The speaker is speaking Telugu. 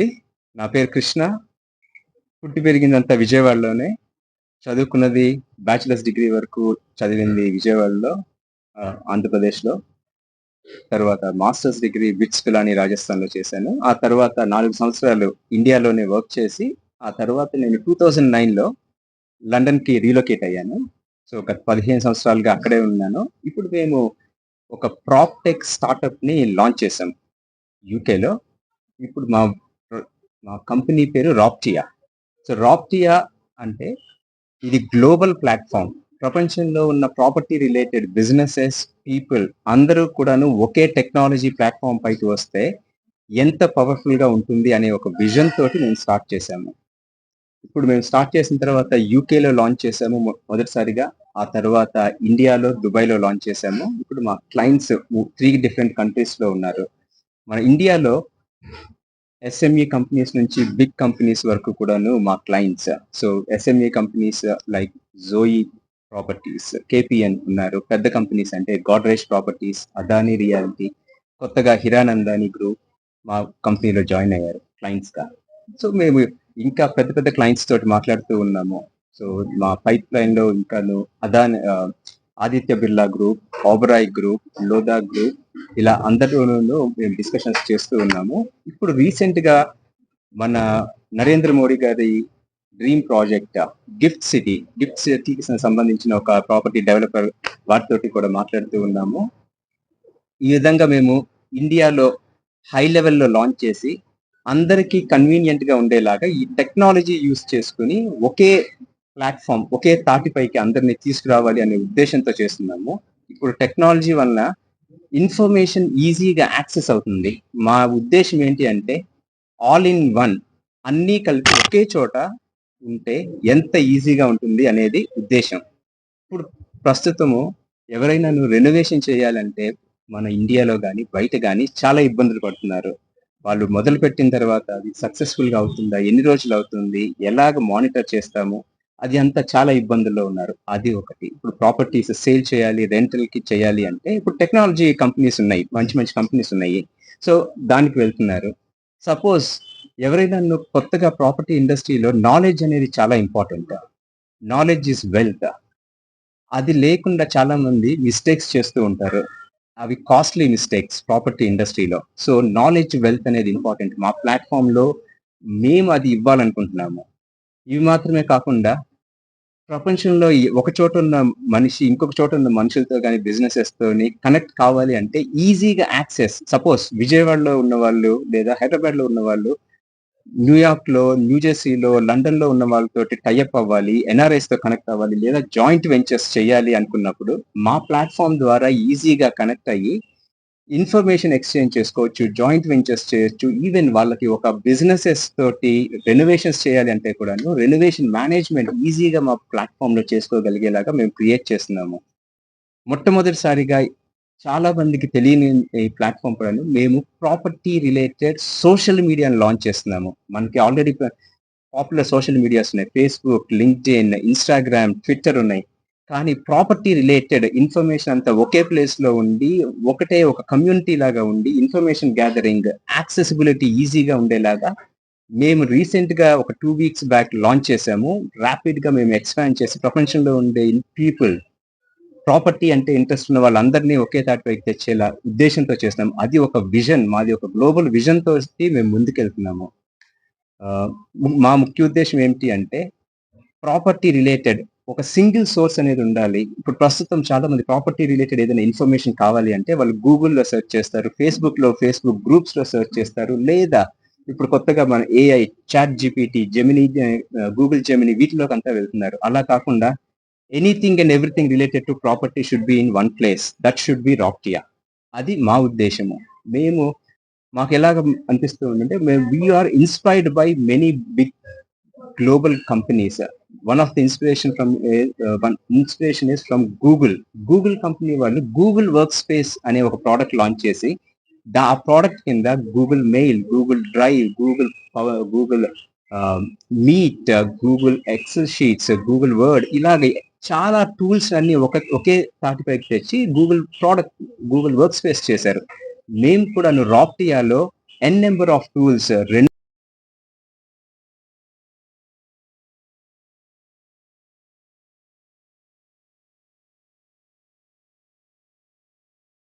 అండి నా పేరు కృష్ణ. పుట్టి పెరిగిందంతా విజయవాడలోనే. చదువుకున్నది బ్యాచిలర్స్ డిగ్రీ వరకు చదివింది విజయవాడలో ఆంధ్రప్రదేశ్లో. తర్వాత మాస్టర్స్ డిగ్రీ బిట్స్ పిలాని రాజస్థాన్లో చేశాను. ఆ తర్వాత నాలుగు సంవత్సరాలు ఇండియాలోనే వర్క్ చేసి ఆ తర్వాత నేను టూ థౌజండ్ నైన్లో లండన్కి రీలొకేట్ అయ్యాను. సో గత పదిహేను సంవత్సరాలుగా అక్కడే ఉన్నాను. ఇప్పుడు మేము ఒక ప్రాప్టెక్ స్టార్టప్ని లాంచ్ చేసాం యూకేలో. ఇప్పుడు మా మా కంపెనీ పేరు రాప్టియా. సో రాప్టియా అంటే ఇది గ్లోబల్ ప్లాట్ఫామ్. ప్రపంచంలో ఉన్న ప్రాపర్టీ రిలేటెడ్ బిజినెసెస్ పీపుల్ అందరూ కూడాను ఒకే టెక్నాలజీ ప్లాట్ఫామ్ పైకి వస్తే ఎంత పవర్ఫుల్గా ఉంటుంది అనే ఒక విజన్ తోటి మేము స్టార్ట్ చేశాము. ఇప్పుడు మేము స్టార్ట్ చేసిన తర్వాత యూకేలో లాంచ్ చేసాము మొదటిసారిగా. ఆ తర్వాత ఇండియాలో దుబాయ్లో లాంచ్ చేసాము ఇప్పుడు మా క్లయింట్స్ త్రీ డిఫరెంట్ కంట్రీస్లో ఉన్నారు. మన ఇండియాలో ఎస్ఎంఈ కంపెనీస్ నుంచి బిగ్ కంపెనీస్ వరకు కూడాను మా clients so SME companies like జోయి properties KPN ఉన్నారు. పెద్ద కంపెనీస్ అంటే గాడ్రేజ్ ప్రాపర్టీస్ అదాని రియాలిటీ కొత్తగా హిరానందాని గ్రూప్ మా కంపెనీలో జాయిన్ అయ్యారు క్లయింట్స్గా. సో మేము ఇంకా పెద్ద పెద్ద క్లయింట్స్ తోటి మాట్లాడుతూ ఉన్నాము. సో మా పైప్ లైన్లో ఇంకాను Adani Aditya Birla group Oberoi group Lodha group ఇలా అందరిలోనూ మేము డిస్కషన్స్ చేస్తూ ఉన్నాము. ఇప్పుడు రీసెంట్గా మన నరేంద్ర మోడీ గారి dream project GIFT city GIFT సిటీకి సంబంధించిన ఒక ప్రాపర్టీ డెవలపర్ వాటితోటి కూడా మాట్లాడుతూ ఉన్నాము. ఈ విధంగా మేము ఇండియాలో హై లెవెల్లో లాంచ్ చేసి అందరికీ కన్వీనియంట్గా ఉండేలాగా ఈ టెక్నాలజీ యూస్ చేసుకుని ఒకే ప్లాట్ఫామ్ ఒకే తాటిపైకి అందరినీ తీసుకురావాలి అనే ఉద్దేశంతో చేస్తున్నాము. ఇప్పుడు టెక్నాలజీ వలన ఇన్ఫర్మేషన్ ఈజీగా యాక్సెస్ అవుతుంది. మా ఉద్దేశం ఏంటి అంటే ఆల్ ఇన్ వన్ అన్నీ కలిపి ఒకే చోట ఉంటే ఎంత ఈజీగా ఉంటుంది అనేది ఉద్దేశం. ఇప్పుడు ప్రస్తుతము ఎవరైనా నువ్వు రెనోవేషన్ చేయాలంటే మన ఇండియాలో కానీ బయట కానీ చాలా ఇబ్బందులు పడుతున్నారు. వాళ్ళు మొదలు పెట్టిన తర్వాత అది సక్సెస్ఫుల్గా అవుతుందా? ఎన్ని రోజులు అవుతుంది? ఎలాగ మానిటర్ చేస్తాము? అది అంతా చాలా ఇబ్బందుల్లో ఉన్నారు. అది ఒకటి. ఇప్పుడు ప్రాపర్టీస్ సేల్ చేయాలి రెంటల్కి చేయాలి అంటే ఇప్పుడు టెక్నాలజీ కంపెనీస్ ఉన్నాయి. మంచి మంచి కంపెనీస్ ఉన్నాయి. సో దానికి వెళ్తున్నారు. సపోజ్ ఎవరైనా నువ్వు కొత్తగా ప్రాపర్టీ ఇండస్ట్రీలో నాలెడ్జ్ అనేది చాలా ఇంపార్టెంట్? Knowledge is wealth. అది లేకుండా చాలా మంది మిస్టేక్స్ చేస్తూ ఉంటారు. అవి కాస్ట్లీ మిస్టేక్స్ ప్రాపర్టీ ఇండస్ట్రీలో. సో నాలెడ్జ్ వెల్త్ అనేది ఇంపార్టెంట్. మా ప్లాట్ఫామ్లో మేము అది ఇవ్వాలనుకుంటున్నాము. ఇవి మాత్రమే కాకుండా ప్రపంచంలో ఒక చోట ఉన్న మనిషి ఇంకొక చోట ఉన్న మనుషులతో కానీ బిజినెసెస్ తోని కనెక్ట్ కావాలి అంటే ఈజీగా యాక్సెస్ సపోజ్ విజయవాడలో ఉన్న వాళ్ళు లేదా హైదరాబాద్లో ఉన్న వాళ్ళు న్యూయార్క్లో న్యూజెర్సీలో లండన్లో ఉన్న వాళ్ళతో టైఅప్ అవ్వాలి ఎన్ఆర్ఐస్తో కనెక్ట్ అవ్వాలి లేదా జాయింట్ వెంచర్స్ చేయాలి అనుకున్నప్పుడు మా ప్లాట్ఫామ్ ద్వారా ఈజీగా కనెక్ట్ అయ్యి ఇన్ఫర్మేషన్ ఎక్స్చేంజ్ చేసుకోవచ్చు జాయింట్ వెంచర్స్ చేయొచ్చు ఈవెన్ వాళ్ళకి ఒక బిజినెసెస్ తోటి రెనోవేషన్స్ చేయాలి అంటే కూడాను రెనోవేషన్ మేనేజ్మెంట్ ఈజీగా మా ప్లాట్ఫామ్లో చేసుకోగలిగేలాగా మేము క్రియేట్ చేస్తున్నాము. మొట్టమొదటిసారిగా చాలా మందికి తెలియని ఈ ప్లాట్ఫామ్ కూడాను మేము ప్రాపర్టీ రిలేటెడ్ సోషల్ మీడియాను లాంచ్ చేస్తున్నాము. మనకి ఆల్రెడీ పాపులర్ సోషల్ మీడియాస్ ఉన్నాయి. ఫేస్బుక్ లింక్డ్ఇన్ ఇన్స్టాగ్రామ్ ట్విట్టర్ ఉన్నాయి. కానీ ప్రాపర్టీ రిలేటెడ్ ఇన్ఫర్మేషన్ అంతా ఒకే ప్లేస్లో ఉండి ఒకటే ఒక కమ్యూనిటీ లాగా ఉండి ఇన్ఫర్మేషన్ గ్యాదరింగ్ యాక్సెసిబిలిటీ ఈజీగా ఉండేలాగా మేము రీసెంట్గా ఒక టూ వీక్స్ బ్యాక్ లాంచ్ చేసాము. ర్యాపిడ్గా మేము ఎక్స్పాండ్ చేసి ప్రపంచంలో ఉండే పీపుల్ ప్రాపర్టీ అంటే ఇంట్రెస్ట్ ఉన్న వాళ్ళందరినీ ఒకే తాటిపైకి తెచ్చేలా ఉద్దేశంతో చేస్తున్నాం. అది ఒక విజన్ మాది ఒక గ్లోబల్ విజన్ తోటి మేము ముందుకెళ్తున్నాము. మా ముఖ్య ఉద్దేశం ఏమిటి అంటే ప్రాపర్టీ రిలేటెడ్ ఒక సింగిల్ సోర్స్ అనేది ఉండాలి. ఇప్పుడు ప్రస్తుతం చాలా మంది ప్రాపర్టీ రిలేటెడ్ ఏదైనా ఇన్ఫర్మేషన్ కావాలి అంటే వాళ్ళు గూగుల్లో సెర్చ్ చేస్తారు ఫేస్బుక్లో ఫేస్బుక్ గ్రూప్స్లో సెర్చ్ చేస్తారు లేదా ఇప్పుడు కొత్తగా మన AI ChatGPT Gemini Google Gemini వీటిలోకి అంతా వెళ్తున్నారు. అలా కాకుండా anything and everything related to property should be in one place that should be రాక్టియా అది మా ఉద్దేశము. మేము మాకు ఎలాగ అనిపిస్తూ ఉందంటే we are inspired by many big global companies one of the inspiration from one inspiration is from Google Google company వాళ్ళు గూగుల్ వర్క్ స్పేస్ అనే ఒక ప్రోడక్ట్ లాంచ్ చేసి దా ఆ ప్రోడక్ట్ కింద Google mail Google drive Google Google meet Google excel sheets Google word ఇలాగే చాలా టూల్స్ అన్ని ఒక ఒకే తాటిపైకి తెచ్చి Google product Google workspace చేశారు. మేము కూడా రాప్టియాలో ఎన్ నెంబర్ ఆఫ్ టూల్స్ రెండు